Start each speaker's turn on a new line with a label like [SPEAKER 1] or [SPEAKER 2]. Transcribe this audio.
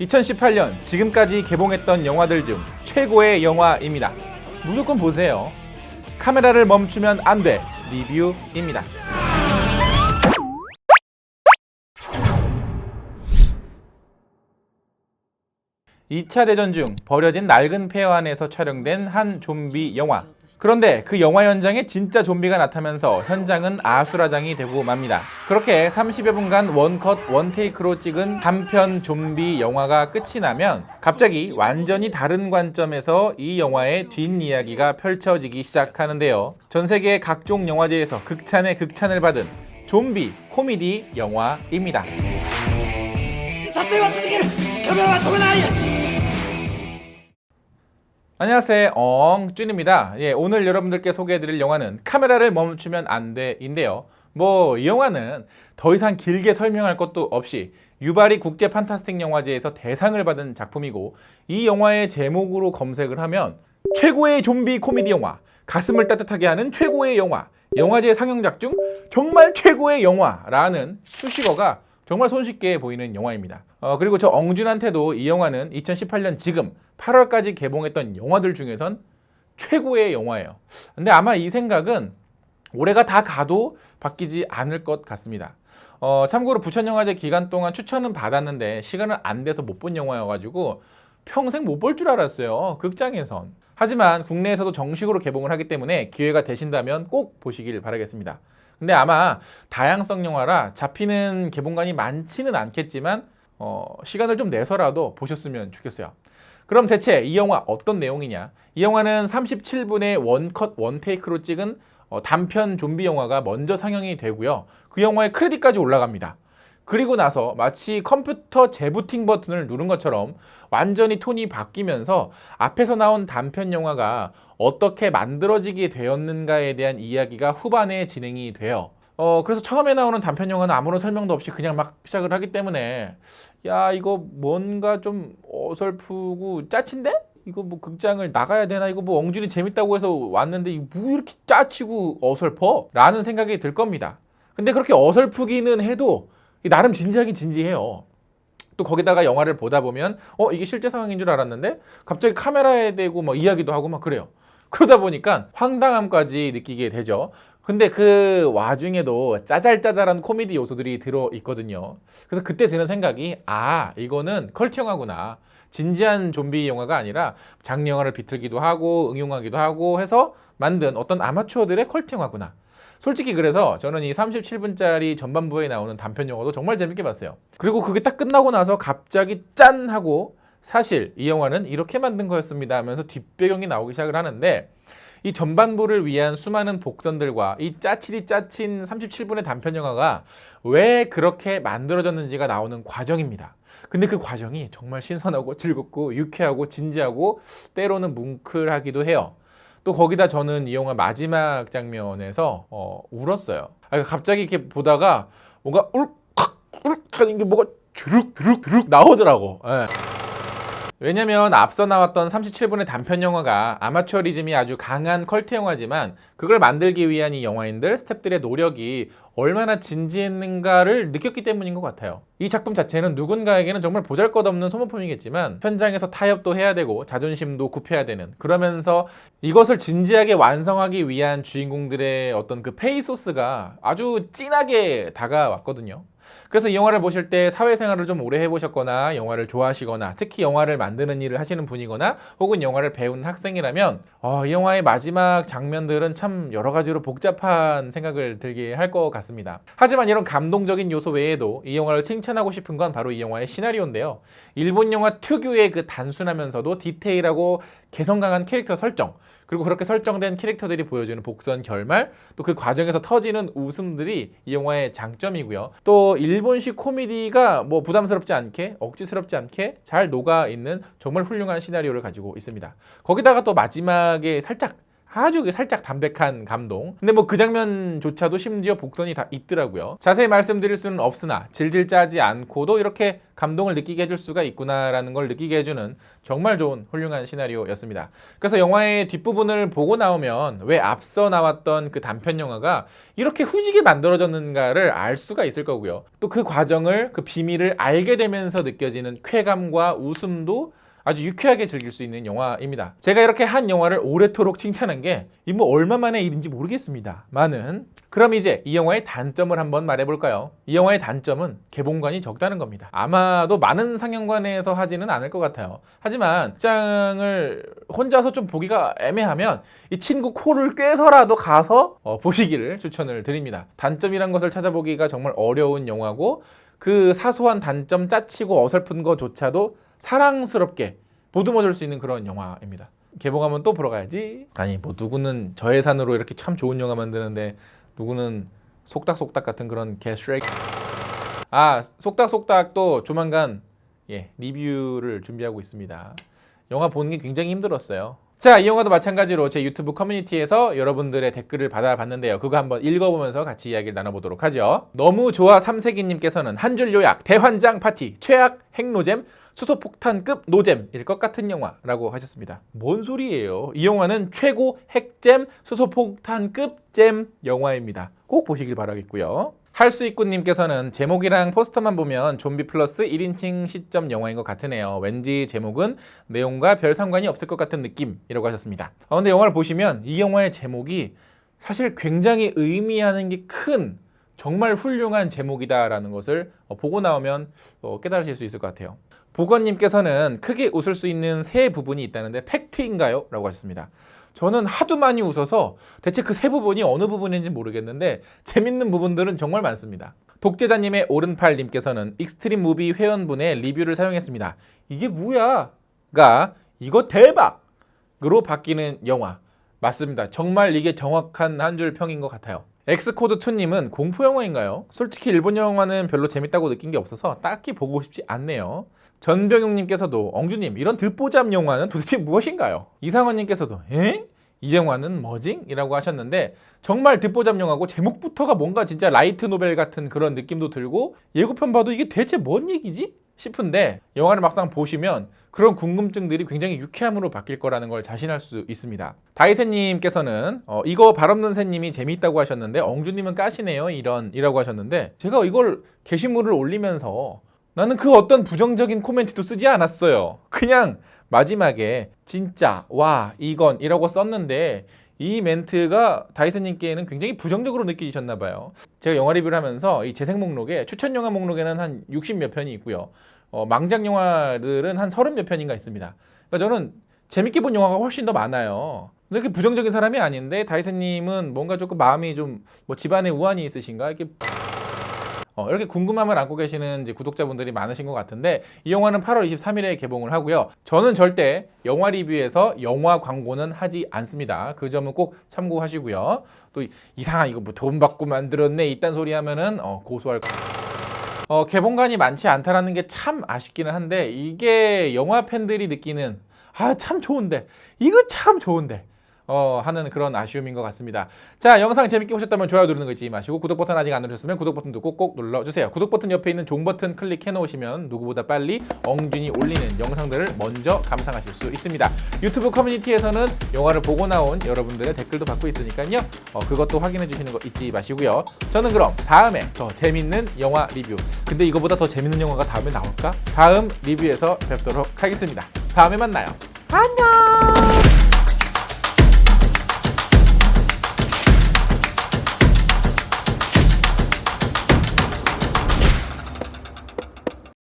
[SPEAKER 1] 2018년 지금까지 개봉했던 영화들 중 최고의 영화입니다. 무조건 보세요. 카메라를 멈추면 안 돼. 리뷰입니다. 이차 대전 중 버려진 낡은 폐허 안에서 촬영된 한 좀비 영화. 그런데 그 영화 현장에 진짜 좀비가 나타나면서 현장은 아수라장이 되고 맙니다. 그렇게 30여 분간 원컷 원테이크로 찍은 단편 좀비 영화가 끝이 나면 갑자기 완전히 다른 관점에서 이 영화의 뒷이야기가 펼쳐지기 시작하는데요. 전 세계 각종 영화제에서 극찬의 극찬을 받은 좀비 코미디 영화입니다. 안녕하세요. 엉준입니다. 예, 오늘 여러분들께 소개해드릴 영화는 카메라를 멈추면 안 돼인데요. 뭐 이 영화는 더 이상 길게 설명할 것도 없이 유바리 국제 판타스틱 영화제에서 대상을 받은 작품이고 이 영화의 제목으로 검색을 하면 최고의 좀비 코미디 영화, 가슴을 따뜻하게 하는 최고의 영화, 영화제 상영작 중 정말 최고의 영화라는 수식어가 정말 손쉽게 보이는 영화입니다. 어, 그리고 저 엉준한테도 이 영화는 2018년 지금 8월까지 개봉했던 영화들 중에선 최고의 영화예요. 근데 아마 이 생각은 올해가 다 가도 바뀌지 않을 것 같습니다. 어, 참고로 부천영화제 기간 동안 추천은 받았는데 시간은 안 돼서 못 본 영화여가지고 평생 못 볼 줄 알았어요. 극장에선. 하지만 국내에서도 정식으로 개봉을 하기 때문에 기회가 되신다면 꼭 보시길 바라겠습니다. 근데 아마 다양성 영화라 잡히는 개봉관이 많지는 않겠지만 어, 시간을 좀 내서라도 보셨으면 좋겠어요. 그럼 대체 이 영화 어떤 내용이냐? 이 영화는 37분의 원컷 원테이크로 찍은 어, 단편 좀비 영화가 먼저 상영이 되고요. 그 영화의 크레딧까지 올라갑니다. 그리고 나서 마치 컴퓨터 재부팅 버튼을 누른 것처럼 완전히 톤이 바뀌면서 앞에서 나온 단편 영화가 어떻게 만들어지게 되었는가에 대한 이야기가 후반에 진행이 돼요. 어, 그래서 처음에 나오는 단편 영화는 아무런 설명도 없이 그냥 막 시작을 하기 때문에 야, 이거 뭔가 좀 어설프고 짜친데? 이거 뭐 극장을 나가야 되나? 이거 뭐 엉준이 재밌다고 해서 왔는데 뭐 이렇게 짜치고 어설퍼? 라는 생각이 들 겁니다. 근데 그렇게 어설프기는 해도 나름 진지하긴 진지해요. 또 거기다가 영화를 보다 보면 어 이게 실제 상황인 줄 알았는데 갑자기 카메라에 대고 뭐 이야기도 하고 막 그래요. 그러다 보니까 황당함까지 느끼게 되죠. 근데 그 와중에도 짜잘짜잘한 코미디 요소들이 들어 있거든요. 그래서 그때 드는 생각이 아 이거는 컬트 영화구나. 진지한 좀비 영화가 아니라 장르 영화를 비틀기도 하고 응용하기도 하고 해서 만든 어떤 아마추어들의 컬트 영화구나. 솔직히 그래서 저는 이 37분짜리 전반부에 나오는 단편 영화도 정말 재밌게 봤어요. 그리고 그게 딱 끝나고 나서 갑자기 짠 하고 사실 이 영화는 이렇게 만든 거였습니다 하면서 뒷배경이 나오기 시작을 하는데 이 전반부를 위한 수많은 복선들과 이 짜치리 짜친 37분의 단편 영화가 왜 그렇게 만들어졌는지가 나오는 과정입니다. 근데 그 과정이 정말 신선하고 즐겁고 유쾌하고 진지하고 때로는 뭉클하기도 해요. 또 거기다 저는 이 영화 마지막 장면에서 어, 울었어요. 아, 그러니까 갑자기 이렇게 보다가 뭔가 울컥 울컥 하는 게 뭐가 주룩 주룩 주룩 나오더라고. 예. 왜냐면 앞서 나왔던 37분의 단편 영화가 아마추어리즘이 아주 강한 컬트 영화지만 그걸 만들기 위한 이 영화인들 스탭들의 노력이 얼마나 진지했는가를 느꼈기 때문인 것 같아요. 이 작품 자체는 누군가에게는 정말 보잘것없는 소모품이겠지만 현장에서 타협도 해야 되고 자존심도 굽혀야 되는 그러면서 이것을 진지하게 완성하기 위한 주인공들의 어떤 그 페이소스가 아주 진하게 다가왔거든요. 그래서 이 영화를 보실 때 사회생활을 좀 오래 해보셨거나 영화를 좋아하시거나 특히 영화를 만드는 일을 하시는 분이거나 혹은 영화를 배우는 학생이라면 어, 이 영화의 마지막 장면들은 참 여러 가지로 복잡한 생각을 들게 할 것 같습니다. 하지만 이런 감동적인 요소 외에도 이 영화를 칭찬하고 싶은 건 바로 이 영화의 시나리오인데요. 일본 영화 특유의 그 단순하면서도 디테일하고 개성 강한 캐릭터 설정 그리고 그렇게 설정된 캐릭터들이 보여주는 복선 결말 또 그 과정에서 터지는 웃음들이 이 영화의 장점이고요. 또 일본식 코미디가 뭐 부담스럽지 않게 억지스럽지 않게 잘 녹아 있는 정말 훌륭한 시나리오를 가지고 있습니다. 거기다가 또 마지막에 살짝 아주 그 살짝 담백한 감동. 근데 뭐 그 장면조차도 심지어 복선이 다 있더라고요. 자세히 말씀드릴 수는 없으나 질질 짜지 않고도 이렇게 감동을 느끼게 해줄 수가 있구나라는 걸 느끼게 해주는 정말 좋은 훌륭한 시나리오였습니다. 그래서 영화의 뒷부분을 보고 나오면 왜 앞서 나왔던 그 단편 영화가 이렇게 후지게 만들어졌는가를 알 수가 있을 거고요. 또 그 과정을 그 비밀을 알게 되면서 느껴지는 쾌감과 웃음도 아주 유쾌하게 즐길 수 있는 영화입니다. 제가 이렇게 한 영화를 오래도록 칭찬한 게 이 뭐 얼마 만의 일인지 모르겠습니다. 많은 그럼 이제 이 영화의 단점을 한번 말해볼까요? 이 영화의 단점은 개봉관이 적다는 겁니다. 아마도 많은 상영관에서 하지는 않을 것 같아요. 하지만 장을 혼자서 좀 보기가 애매하면 이 친구 코를 꿰서라도 가서 어, 보시기를 추천을 드립니다. 단점이란 것을 찾아보기가 정말 어려운 영화고 그 사소한 단점 짜치고 어설픈 것조차도 사랑스럽게 보듬어 줄 수 있는 그런 영화입니다. 개봉하면 또 보러 가야지. 아니 뭐 누구는 저예산으로 이렇게 참 좋은 영화 만드는데 누구는 속닥속닥 같은 그런 개 슈렉. 아 속닥속닥도 조만간 예 리뷰를 준비하고 있습니다. 영화 보는 게 굉장히 힘들었어요. 자, 이 영화도 마찬가지로 제 유튜브 커뮤니티에서 여러분들의 댓글을 받아봤는데요. 그거 한번 읽어보면서 같이 이야기를 나눠보도록 하죠. 너무 좋아 삼세기님께서는 한 줄 요약, 대환장 파티, 최악 핵노잼, 수소폭탄급 노잼일 것 같은 영화라고 하셨습니다. 뭔 소리예요? 이 영화는 최고 핵잼, 수소폭탄급 잼 영화입니다. 꼭 보시길 바라겠고요. 할수 있구님께서는 제목이랑 포스터만 보면 좀비 플러스 1인칭 시점 영화인 것 같으네요. 왠지 제목은 내용과 별 상관이 없을 것 같은 느낌이라고 하셨습니다. 어, 근데 영화를 보시면 이 영화의 제목이 사실 굉장히 의미하는 게 큰 정말 훌륭한 제목이다라는 것을 어, 보고 나오면 어, 깨달으실 수 있을 것 같아요. 보건님께서는 크게 웃을 수 있는 세 부분이 있다는데 팩트인가요? 라고 하셨습니다. 저는 하도 많이 웃어서 대체 그 세 부분이 어느 부분인지 모르겠는데 재밌는 부분들은 정말 많습니다. 독재자님의 오른팔님께서는 익스트림 무비 회원분의 리뷰를 사용했습니다. 이게 뭐야? 가 이거 대박 으로 바뀌는 영화. 맞습니다. 정말 이게 정확한 한 줄 평인 것 같아요. 엑스코드2님은 공포 영화인가요? 솔직히 일본 영화는 별로 재밌다고 느낀 게 없어서 딱히 보고 싶지 않네요. 전병용님께서도 엉주님 이런 듣보잡 영화는 도대체 무엇인가요? 이상원님께서도 에? 이 영화는 뭐징? 이라고 하셨는데 정말 듣보잡 영화고 제목부터가 뭔가 진짜 라이트 노벨 같은 그런 느낌도 들고 예고편 봐도 이게 대체 뭔 얘기지? 싶은데 영화를 막상 보시면 그런 궁금증들이 굉장히 유쾌함으로 바뀔 거라는 걸 자신할 수 있습니다. 다이새님께서는 어, 이거 발없는 새님이 재미있다고 하셨는데 엉주님은 까시네요 이런 이라고 하셨는데 제가 이걸 게시물을 올리면서 나는 그 어떤 부정적인 코멘트도 쓰지 않았어요. 그냥 마지막에 진짜 와 이건 이라고 썼는데 이 멘트가 다이슨님께는 굉장히 부정적으로 느끼셨나 봐요. 제가 영화 리뷰를 하면서 이 재생 목록에 추천 영화 목록에는 한 60 몇 편이 있고요. 어, 망작 영화들은 한 30 몇 편인가 있습니다. 그러니까 저는 재밌게 본 영화가 훨씬 더 많아요. 그 부정적인 사람이 아닌데 다이슨님은 뭔가 조금 마음이 좀 뭐 집안에 우환이 있으신가 이렇게 어, 이렇게 궁금함을 안고 계시는 구독자분들이 많으신 것 같은데 이 영화는 8월 23일에 개봉을 하고요. 저는 절대 영화 리뷰에서 영화 광고는 하지 않습니다. 그 점은 꼭 참고하시고요. 또 이상한 이거 뭐 돈 받고 만들었네 이딴 소리 하면은 어, 고소할 거. 어, 개봉관이 많지 않다라는 게 참 아쉽기는 한데 이게 영화 팬들이 느끼는 아 참 좋은데 이거 참 좋은데 어, 하는 그런 아쉬움인 것 같습니다. 자, 영상 재밌게 보셨다면 좋아요 누르는 거 잊지 마시고 구독 버튼 아직 안 누르셨으면 구독 버튼도 꼭꼭 눌러주세요. 구독 버튼 옆에 있는 종 버튼 클릭해 놓으시면 누구보다 빨리 엉준이 올리는 영상들을 먼저 감상하실 수 있습니다. 유튜브 커뮤니티에서는 영화를 보고 나온 여러분들의 댓글도 받고 있으니까요. 어, 그것도 확인해 주시는 거 잊지 마시고요. 저는 그럼 다음에 더 재밌는 영화 리뷰. 근데 이거보다 더 재밌는 영화가 다음에 나올까? 다음 리뷰에서 뵙도록 하겠습니다. 다음에 만나요. 안녕!